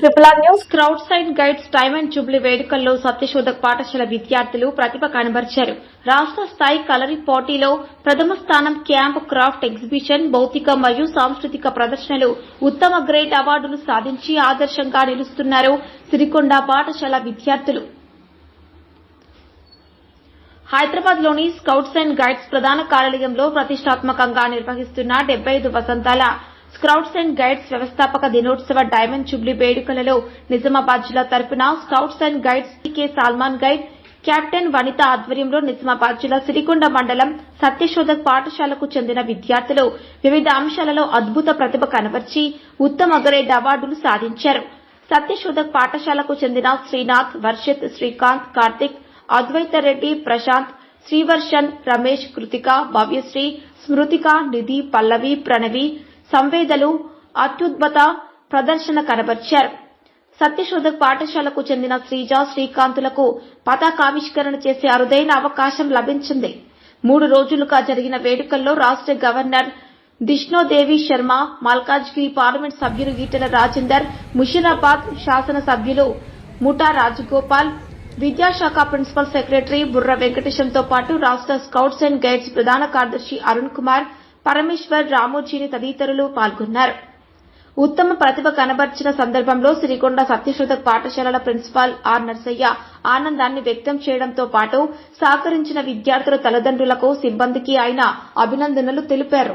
Triple R news and guides diamond jubilee వేడుకల్లో సత్యశోధక్ పాఠశాల విద్యార్థులు ప్రతిభ కనబరిచారు. రాష్ట్ర స్థాయి కలరింగ్ పోటీలో ప్రథమ స్థానం క్యాంప్ క్రాఫ్ట్ ఎగ్జిబిషన్ భౌతిక మరియు సాంస్కృతిక ప్రదర్శనలు ఉత్తమ గ్రేడ్ అవార్డులు సాధించి ఆదర్శంగా నిలుస్తున్నారు సిరికొండ పాఠశాల విద్యార్థులు. హైదరాబాద్లోని స్కౌట్స్ అండ్ గైడ్స్ ప్రధాన కార్యాలయంలో ప్రతిష్టాత్మకంగా నిర్వహిస్తున్న డెబ్బై ఐదు వసంతాల స్కౌట్స్ అండ్ గైడ్స్ వ్యవస్థాపక దినోత్సవ డైమండ్ జూబ్లీ వేడుకలలో నిజామాబాద్ జిల్లా తరపున scouts and guides K Salman guide captain Vanitha ఆధ్వర్యంలో నిజామాబాద్ జిల్లా సిరికొండ మండలం సత్యశోధక్ పాఠశాలకు చెందిన విద్యార్థులు వివిధ అంశాలలో అద్భుత ప్రతిభ కనబర్చి ఉత్తమ గ్రేడ్ అవార్డులు సాధించారు. సత్యశోధక్ పాఠశాలకు చెందిన శ్రీనాథ్ వర్షిత్ శ్రీకాంత్ కార్తిక్ అద్వైత రెడ్డి ప్రశాంత్ శ్రీవర్షన్ రమేష్ కృతిక భవ్యశ్రీ స్మృతిక నిధి పల్లవి ప్రణవి సంవేదలు అత్యుద్భుత ప్రదర్శన కనబర్చారు. సత్యశోధక్ పాఠశాలకు చెందిన శ్రీజ శ్రీకాంతులకు పతాకావిష్కరణ చేసే అరుదైన అవకాశం లభించింది. మూడు రోజులుగా జరిగిన వేడుకల్లో రాష్ట్ర గవర్నర్ దిష్ణోదేవి శర్మ మల్కాజ్గిరి పార్లమెంట్ సభ్యులు ఈటెల రాజేందర్ ముషిరాబాద్ శాసన సభ్యులు ముఠా రాజగోపాల్ విద్యాశాఖ ప్రిన్సిపల్ సెక్రటరీ బుర్ర వెంకటేశంతో పాటు రాష్ట్ర స్కౌట్స్ అండ్ గైడ్స్ ప్రధాన కార్యదర్శి అరుణ్ కుమార్ పరమేశ్వర్ రామోజీని తదితరులు పాల్గొన్నారు. ఉత్తమ ప్రతిభ కనబర్చిన సందర్భంలో సిరికొండ సత్యశోధక్ పాఠశాలల ప్రిన్సిపాల్ ఆర్ నర్సయ్య ఆనందాన్ని వ్యక్తం చేయడంతో పాటు సహకరించిన విద్యార్థుల తల్లిదండ్రులకు సిబ్బందికి ఆయన అభినందనలు తెలిపారు.